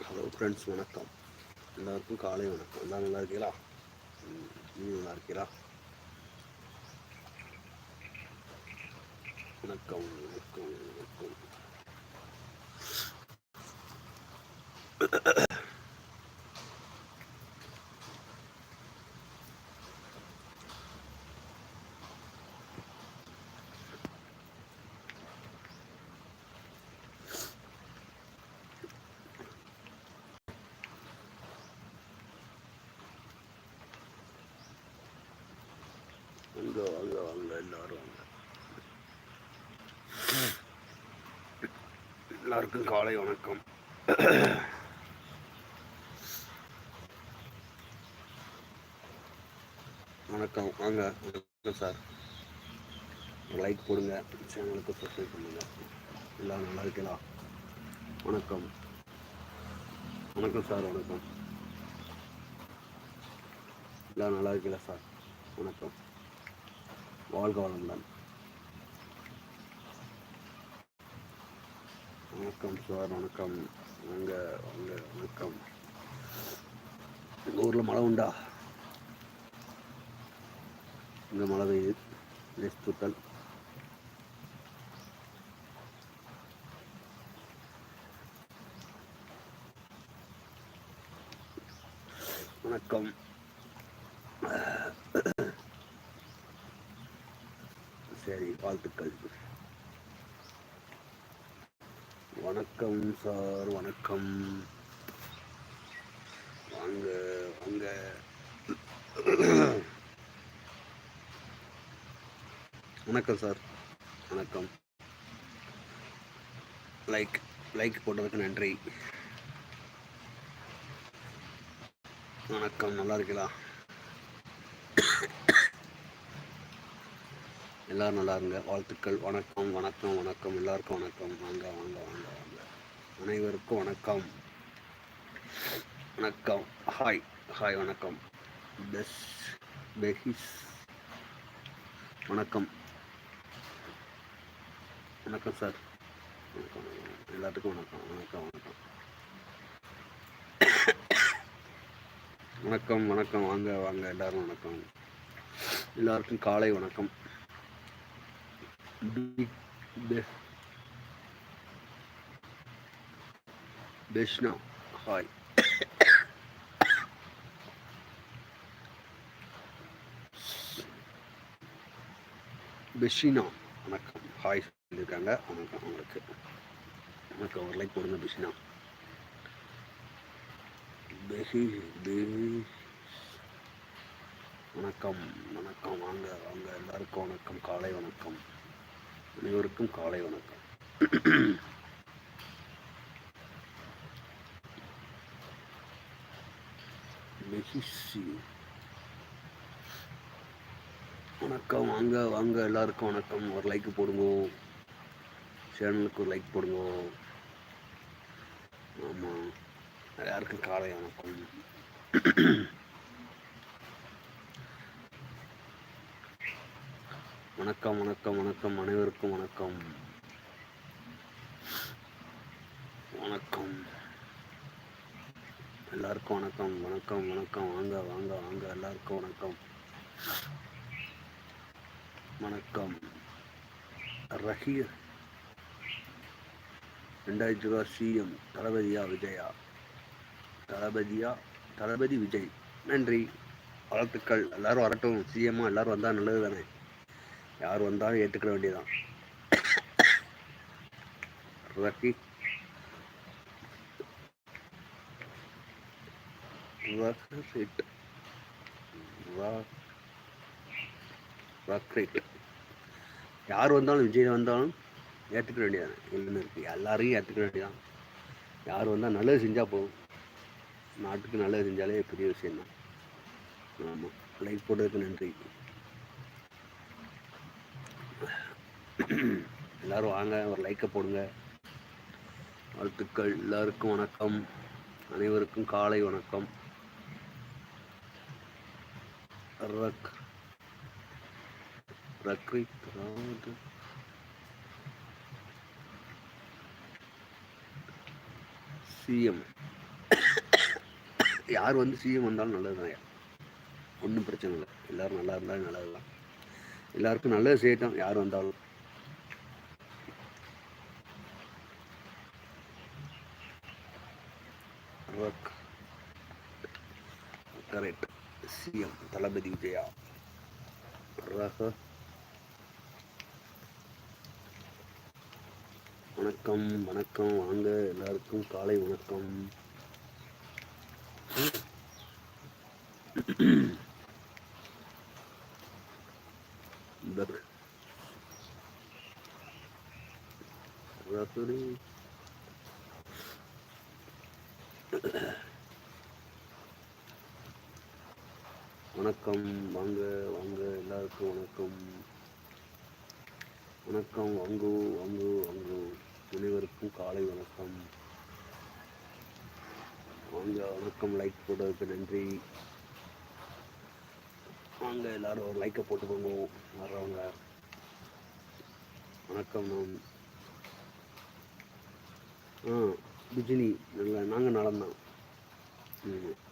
Hello friends வணக்கம். எல்லாருக்கும் காலை வணக்கம். எல்லாம் நல்லா இருக்கீங்களா? நீ நல்லா இருக்கீங்களா? வணக்கம் வணக்கம் வணக்கம் வாங்க வாங்க வாங்க எல்லாரும் வாங்க எல்லாருக்கும் காலை வணக்கம். வணக்கம். வாங்க வணக்கம் சார். லைக் போடுங்க சேனலுக்கு சப்ஸ்கிரைப் பண்ணுங்க. எல்லாம் நல்லா இருக்கலாம் வணக்கம். வணக்கம் சார் வணக்கம். எல்லாம் நல்லா இருக்கீங்களா சார்? வணக்கம். வாழ்க வளம்தான் வணக்கம் சார் வணக்கம். வாங்க வாங்க வணக்கம். எங்கள் ஊரில் மழை உண்டா? இங்கே மழை பெய்யுது. லேஸ் துத்தல். வணக்கம். சரி வாழ்த்துக்கள். வணக்கம் சார் வணக்கம். வாங்க வாங்க. வணக்கம் சார் வணக்கம். லைக் லைக் போட்டதுக்கு நன்றி. வணக்கம் நல்லா இருக்கீங்களா? எல்லாரும் நல்லா இருங்க. வாழ்த்துக்கள். வணக்கம் வணக்கம் வணக்கம். எல்லாருக்கும் வணக்கம். வாங்க வாங்க வாங்க வாங்க. அனைவருக்கும் வணக்கம். வணக்கம். ஹாய் ஹாய் வணக்கம். பெஸ் பெஹிஸ் வணக்கம். வணக்கம் சார் வணக்கம். எல்லாத்துக்கும் வணக்கம். வணக்கம் வணக்கம். வணக்கம் வணக்கம். வாங்க வாங்க. எல்லாரும் வணக்கம். எல்லாருக்கும் காலை வணக்கம். பிக் பெ- பெஷ்னா ஹாய் பெஷினா வணக்கம் ஹாய் சொல்லியிருக்காங்க வணக்கம் உங்களுக்கு வணக்கம் ஒரு லைக் போடுங்க பெஷினா வணக்கம் வணக்கம் வாங்க வாங்க எல்லாருக்கும் வணக்கம் காலை வணக்கம் அனைவருக்கும் காலை வணக்கம் மெஹிசி வணக்கம் வாங்க வாங்க எல்லாருக்கும் வணக்கம். ஒரு லைக் போடுங்க. சேனலுக்கு ஒரு லைக் போடுங்க. ஆமாம் எல்லாருக்கும் காலை வணக்கம். வணக்கம் வணக்கம் வணக்கம். அனைவருக்கும் வணக்கம். வணக்கம். எல்லாருக்கும் வணக்கம் வணக்கம் வணக்கம். வாங்க வாங்க வாங்க. எல்லாருக்கும் வணக்கம். வணக்கம். ரஹீர். ரெண்டாயிரத்தி ரூபா சிஎம். தளபதியா விஜயா? தளபதியா? தளபதி விஜய். நன்றி. வாழ்த்துக்கள். எல்லாரும் வரட்டும். சிஎம்மா எல்லாரும் வந்தால் நல்லது தானே யார் வந்தாலும் ஏற்றுக்கிற வேண்டியதான் ரஹி ரஹிட் ரக்ரேட் யார் வந்தாலும் விஜய் வந்தாலும் ஏற்றுக்க வேண்டியதான் இல்லைன்னு இருக்குது எல்லாரையும் ஏற்றுக்க வேண்டியதான் யார் வந்தால் நல்லது செஞ்சால் போதும். நாட்டுக்கு நல்லது செஞ்சாலே பெரிய விஷயம் தான் ஆமாம் லைக் போட்டதுக்கு நன்றி. எல்லோரும் வாங்க. ஒரு லைக்கை போடுங்க. வாழ்த்துக்கள். எல்லாருக்கும் வணக்கம். அனைவருக்கும் காலை வணக்கம். रख प्रकृत राउंड சிஎம் யார் வந்து சிஎம் வந்தாலும் நல்லது தான். ஒன்றும் பிரச்சனை இல்லை. எல்லோரும் நல்லா இருந்தாலும் நல்லது தான் எல்லாருக்கும் நல்லது செய்யட்டும். யார் வந்தாலும். சிஎம் தளபதி விஜயா. ரக. வணக்கம் வணக்கம் வாங்க எல்லாருக்கும் காலை வணக்கம். வணக்கம். வாங்க வாங்க எல்லாருக்கும் வணக்கம். வணக்கம் வாங்கு வாங்கு வாங்கு. அனைவருக்கும் காலை வணக்கம். வாங்க வணக்கம். லைக் போட்டதுக்கு நன்றி. வாங்க எல்லாரும் ஒரு லைக்கை போட்டு போங்க. வர்றவங்க. வணக்கம் மேம் ஆ பிஜினி. நல்லா நாங்கள் நலம்தான்.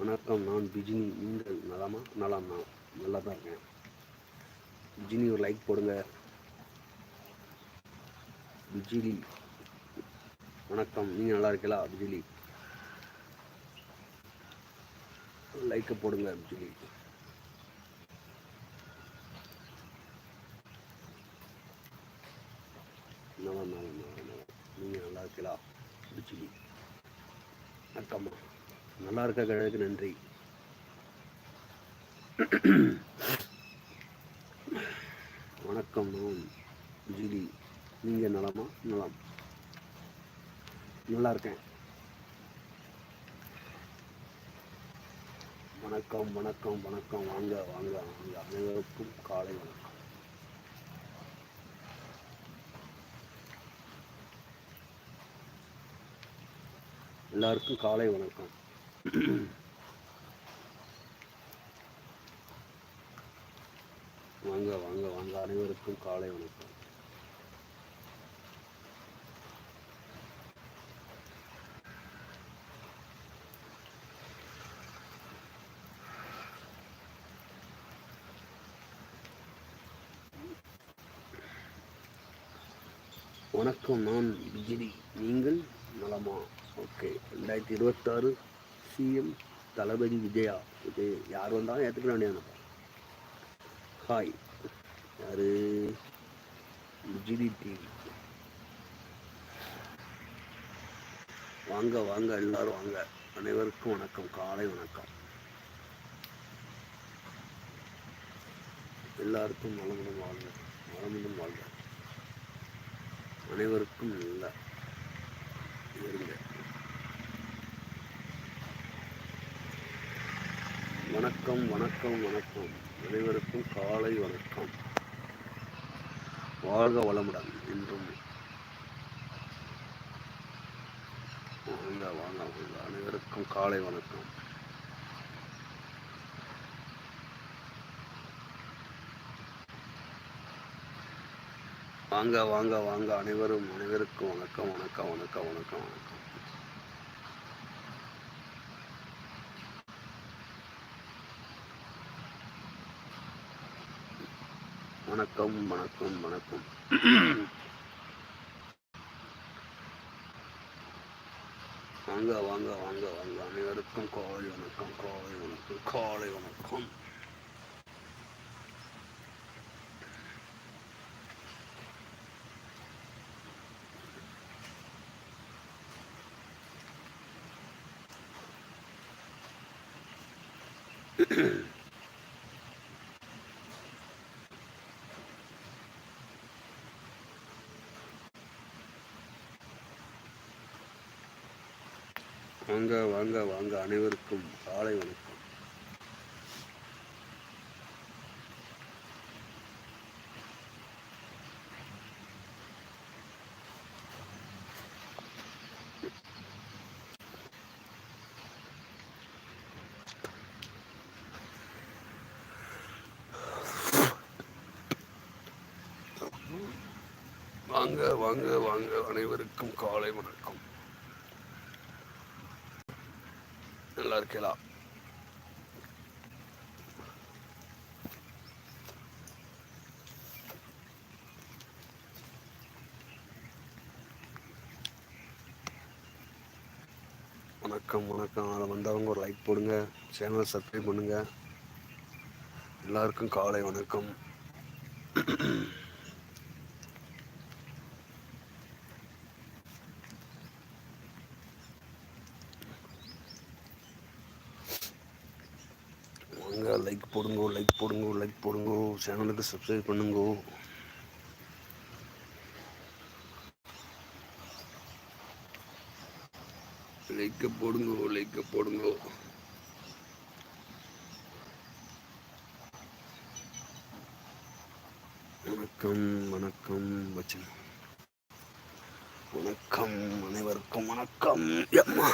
வணக்கம். நான் பிஜினி. நீங்கள் நலமா? நலம். தான் நல்லா தான் இருக்கேன். பிஜினி ஒரு லைக் போடுங்க. பிஜிலி. வணக்கம். நீங்கள் நல்லா இருக்கீங்களா? பிஜிலி. லைக்கை போடுங்க பிஜிலி. நல்லா நல்லா நல்லா நீங்கள் நல்லா இருக்கீங்களா? பிஜிலி. வணக்கம்மா. நல்லா இருக்க கழகு நன்றி. வணக்கம் நான் பிஜிலி நீங்கள் நலமா? நலம். நல்லா இருக்கேன். வணக்கம் வணக்கம் வணக்கம். வாங்க வாங்க வாங்க. அனைவருக்கும் காலை வணக்கம். எல்லாருக்கும் காலை வணக்கம். வாங்க வாங்க வாங்க. அனைவருக்கும் காலை வணக்கம். வணக்கம் நான் விஜய் நீங்கள் நலமா? ஓகே. ரெண்டாயிரத்தி இருபத்தாறு சிஎம் தளபதி விஜயா இது யார் வந்தாலும் ஏற்றுக்க வேண்டியதானப்பா ஹாய் யார்? விஜிடி டிவி வாங்க வாங்க எல்லாரும் வாங்க. அனைவருக்கும் வணக்கம். காலை வணக்கம். எல்லாருக்கும் நலமுடன் வாழ்க. நலமுடன் வாழ்க. அனைவருக்கும் இல்லை இருங்க வணக்கம் வணக்கம் வணக்கம். அனைவருக்கும் காலை வணக்கம். வாழ்க வளமுடன். என்றும் வாங்க வாங்க வாங்க அனைவருக்கும் காலை வணக்கம். வாங்க வாங்க வாங்க. அனைவரும் அனைவருக்கும் வணக்கம் வணக்கம் வணக்கம் வணக்கம் வணக்கம். வணக்கம் வணக்கம் வணக்கம். வாங்க வாங்க வாங்க வாங்க. அனைவருக்கும் காலை வணக்கம் காலை வணக்கம் காலை வணக்கம். வாங்க வாங்க வாங்க. அனைவருக்கும் காலை வணக்கம். வாங்க வாங்க வாங்க. அனைவருக்கும் காலை வணக்கம். நல்லா வணக்கம் வணக்கம். அதில் வந்தவங்க ஒரு லைக் போடுங்க சேனல் சப்ஸ்கிரைப் பண்ணுங்கள் எல்லாருக்கும் காலை வணக்கம் வாங்க லைக் போடுங்க லைக் போடுங்க லைக் போடுங்க சேனலுக்கு சப்ஸ்கிரைப் பண்ணுங்க. லைக்க போடுங்க லைக்க போடுங்க. வணக்கம் வணக்கம் வச்சன். வணக்கம் அனைவருக்கும் வணக்கம். அம்மா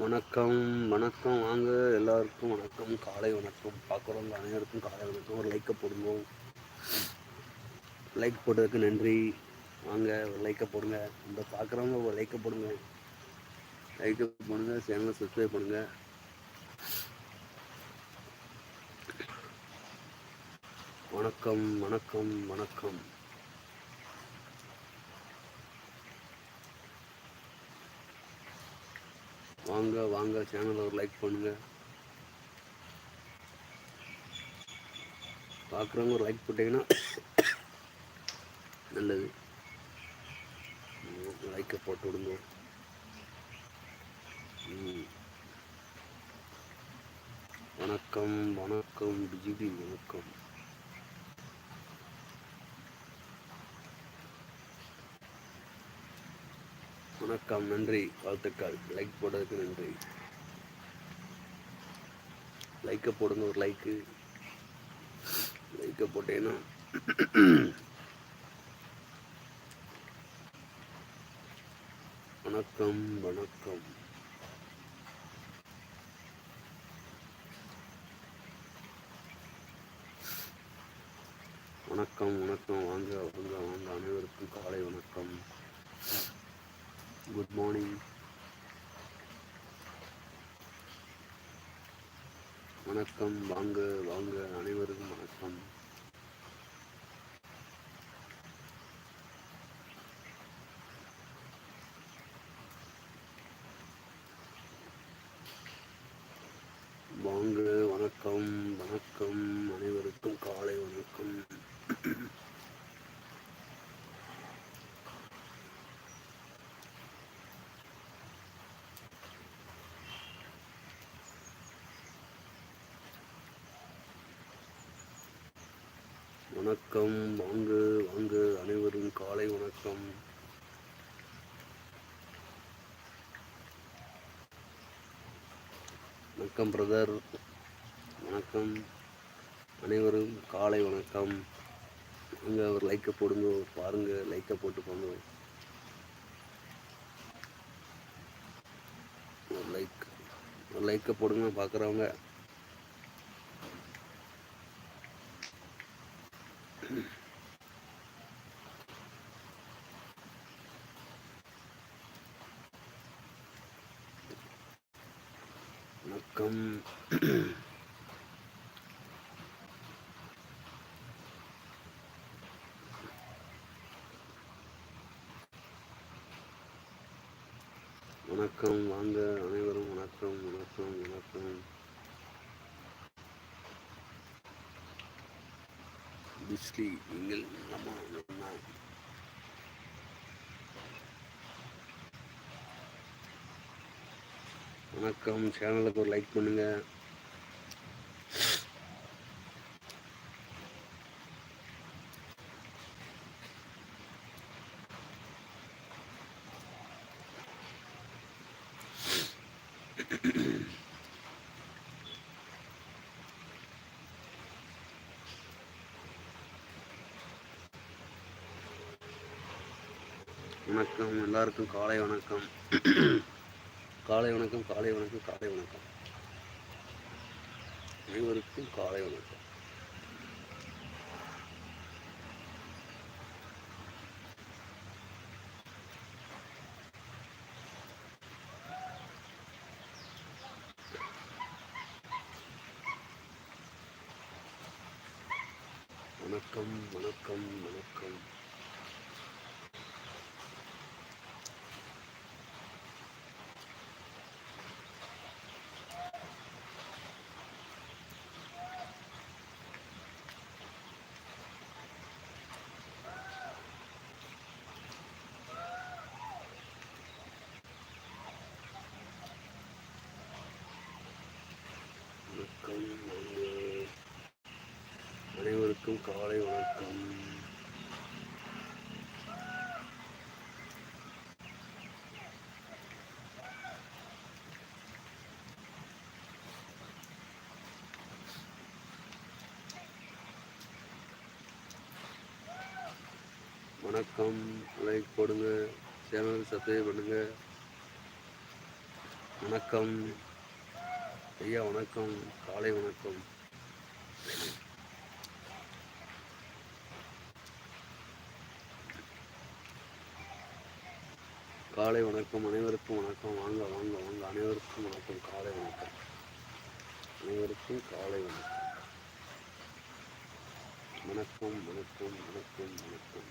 வணக்கம் வணக்கம் வாங்க. எல்லாருக்கும் வணக்கம். காலை வணக்கம். பார்க்குறவங்க அனைவருக்கும் காலை வணக்கம். ஒரு லைக்கை போடுங்க. லைக் போட்டதுக்கு நன்றி. வாங்க ஒரு லைக்கை போடுங்க. இந்த பார்க்குறவங்க ஒரு லைக்கை போடுங்க. லைக்கை போடுங்க. சேனலை சப்ஸ்கிரைப் பண்ணுங்க. வணக்கம் வணக்கம் வணக்கம். வாங்க வாங்க சேனலை ஒரு லைக் பண்ணுங்க. பார்க்குறவங்க ஒரு லைக் போட்டிங்கன்னா நல்லது. லைக்கை போட்டு விடுங்க. வணக்கம் வணக்கம் பிஜிபி வணக்கம். வணக்கம் நன்றி. வாழ்த்துக்கள். லைக் போட்டதுக்கு நன்றி. லைக்கை போடுங்க ஒரு லைக்கு லைக்கை போட்டேன்னா வணக்கம் வணக்கம். வணக்கம் வணக்கம். வாங்க வாங்க வாங்க. அனைவருக்கும் காலை வணக்கம். குட் மார்னிங் வணக்கம். வாங்க வாங்க. அனைவருக்கும் வணக்கம் வாங்க வணக்கம் வணக்கம் அனைவருக்கும் காலை வணக்கம் வணக்கம். வாங்க வாங்க. அனைவரும் காலை வணக்கம். வணக்கம் பிரதர். வணக்கம். அனைவரும் காலை வணக்கம். அங்கே ஒரு லைக்கை போடுங்க. பாருங்க லைக்கை போட்டு போங்க ஒரு லைக் ஒரு லைக்கை போடுங்க பார்க்குறவங்க வணக்கம் வாங்க. அனைவரும் வணக்கம் வணக்கம் வணக்கம். பிஸ்லி. வணக்கம். சேனலுக்கு ஒரு லைக் பண்ணுங்க. வணக்கம். எல்லாருக்கும் காலை வணக்கம். காலை வணக்கம் காலை வணக்கம் காலை வணக்கம். அனைவருக்கும் காலை வணக்கம். வணக்கம் அனைவருக்கும் காலை வணக்கம். வணக்கம். லைக் போடுங்க சேனல் சப்ஸ்கிரைப் பண்ணுங்க. வணக்கம். ஐயா வணக்கம். காலை வணக்கம். காலை வணக்கம் அனைவருக்கும் வணக்கம். வாங்க வாங்க வாங்க. அனைவருக்கும் வணக்கம். காலை வணக்கம். அனைவருக்கும் காலை வணக்கம். வணக்கம் வணக்கம் வணக்கம் வணக்கம்.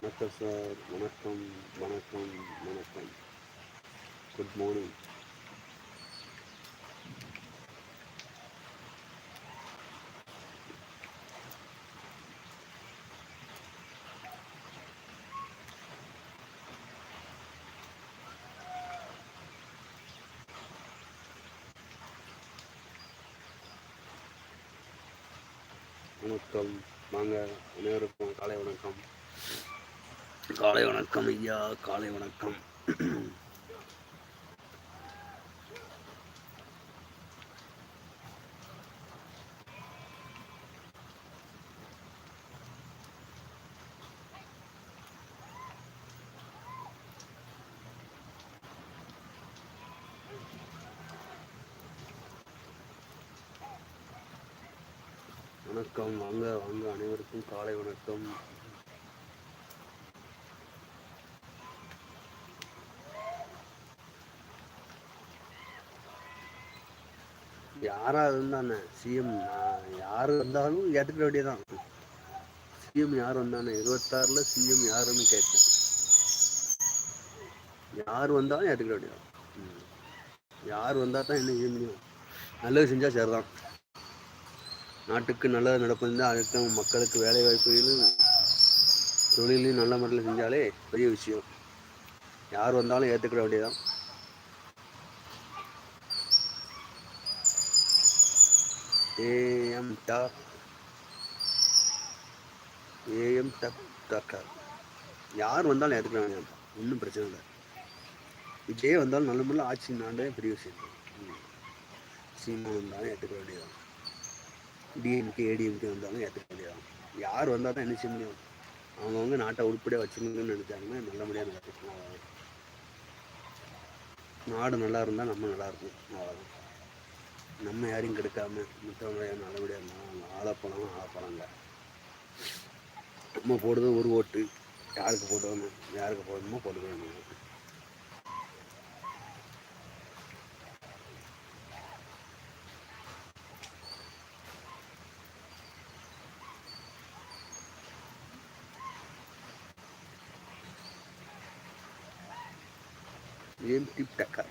வணக்கம் சார். வணக்கம் வணக்கம் வணக்கம். குட் மார்னிங் வணக்கம். வாங்க அனைவருக்கும் காலை வணக்கம். காலை வணக்கம் ஐயா காலை வணக்கம். காலை யாராக இருந்தானே சிஎம் யார் வந்தாலும் ஏற்றுக்க வேண்டியதான் சிஎம் யார் வந்தானே? இருபத்தாறில் சிஎம் யாருன்னு கேட்டேன். யார் வந்தாலும் ஏற்றுக்க வேண்டியதான் யார் வந்தால் தான் என்ன செய்ய முடியும்? நல்லது செஞ்சால் சரிதான். நாட்டுக்கு நல்லது நடப்பதுதான் அதுக்கு மக்களுக்கு வேலை வாய்ப்புகளும் தொழிலையும் நல்ல முறையில் செஞ்சாலே பெரிய விஷயம். யார் வந்தாலும் ஏற்றுக்கிட வேண்டியதான் ஏஎம் டாக் ஏஎம் டக் டாக்டர் யார் வந்தாலும் ஏற்றுக்கிட வேண்டியதான் ஒன்றும் பிரச்சனை இல்லை. விஜயே வந்தாலும் நல்ல முறையில் ஆட்சி நாண்டே பெரிய விஷயம். சீமா வந்தாலும் ஏற்றுக்க வேண்டியதான் டிஎம்கே ஏடிஎம்கே வந்தாலும் ஏற்றுக்க முடியாது. யார் வந்தால் தான் என்ன செய்ய முடியும்? அவங்கவுங்க நாட்டை உருப்படியாக வச்சுக்கணும்னு நினச்சாங்கன்னா நல்லபடியாக நடக்கும். அவ்வளவுதான். நாடு நல்லா இருந்தால் நம்ம நல்லா இருக்கும் அவ்வளோதான் நம்ம யாரையும் கெடுக்காம மற்றவங்க நல்லபடியாக இருந்தாலும் ஆளப்பழம் ஆளப்பழங்க நம்ம போடுறது ஒரு ஓட்டு. யாருக்கு போட்டோம் யாருக்கு போடணுமோ போட்டுக்கணும் வேண்டியது ஏம் டிப் டக்கர்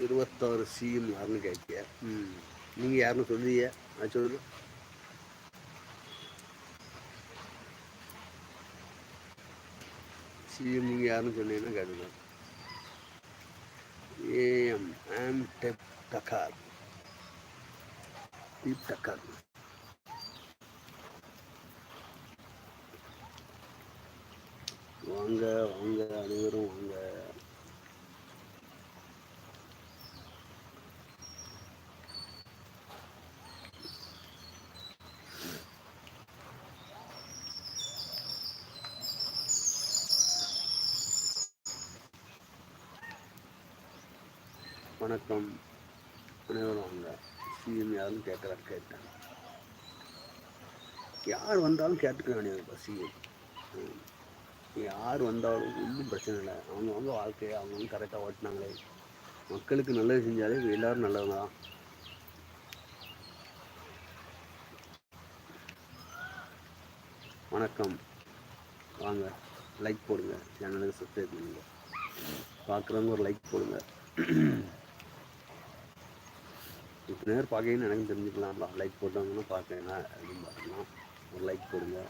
இருபத்தாறு சிஎம் யாருன்னு கேட்கிய ம் நீங்கள் யாருன்னு சொல்லுவீங்க அது சொல்லு சிஎம் நீங்கள் யாருன்னு சொன்னீங்கன்னா கேட்டுங்க ஏஎம் ஆம் டெப் டக்கார் டிப் டக்கார் வாங்க வாங்க அனைவரும் வாங்க. வணக்கம். அனைவரும் வாங்க. சிஎம் யாரும் கேட்குறா கேட்டேன். யார் வந்தாலும் கேட்டுக்கலாம் அனைவரும் சிஎம். யார் வந்தாலும் ஒன்றும் பிரச்சனை இல்லை. அவங்கவுங்க வாழ்க்கையை அவங்கவுங்க கரெக்டாக ஓட்டினாங்களே. மக்களுக்கு நல்லது செஞ்சாலே எல்லோரும் நல்லவங்க தான். வணக்கம். வாங்க லைக் போடுங்க. சேனலுக்கு சப்ஸ்கிரைப் பண்ணுங்க. பார்க்குறவங்க ஒரு லைக் போடுங்க. இப்போ நேரம் பார்க்கணும்னு எனக்கு தெரிஞ்சுக்கலாம்ப்பா. லைக் போட்டவங்கன்னா பார்க்கணும் அப்படின்னு பார்க்கலாம். ஒரு லைக் போடுங்க.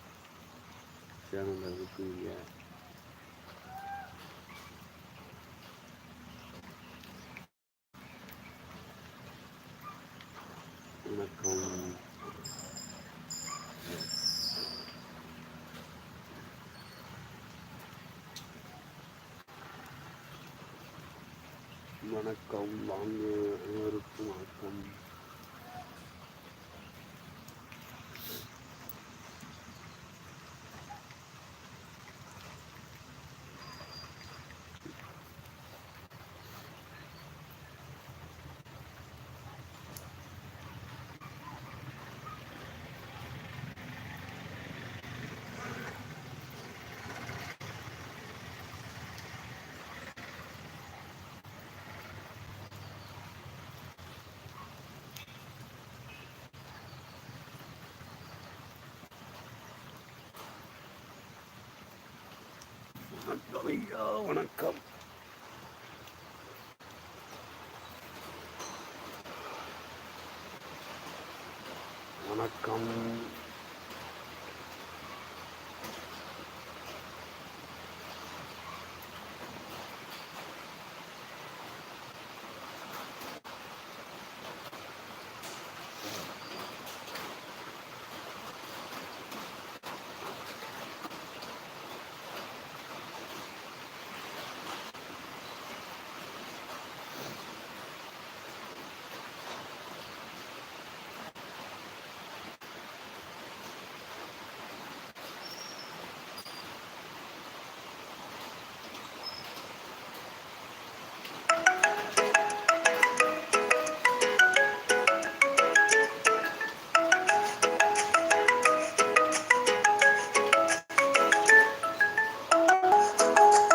சேனலில் இருக்குவீங்க வணக்கம் வணக்கம் வாங்க அனைவருக்கும் வணக்கம் ஐயா வணக்கம் வணக்கம்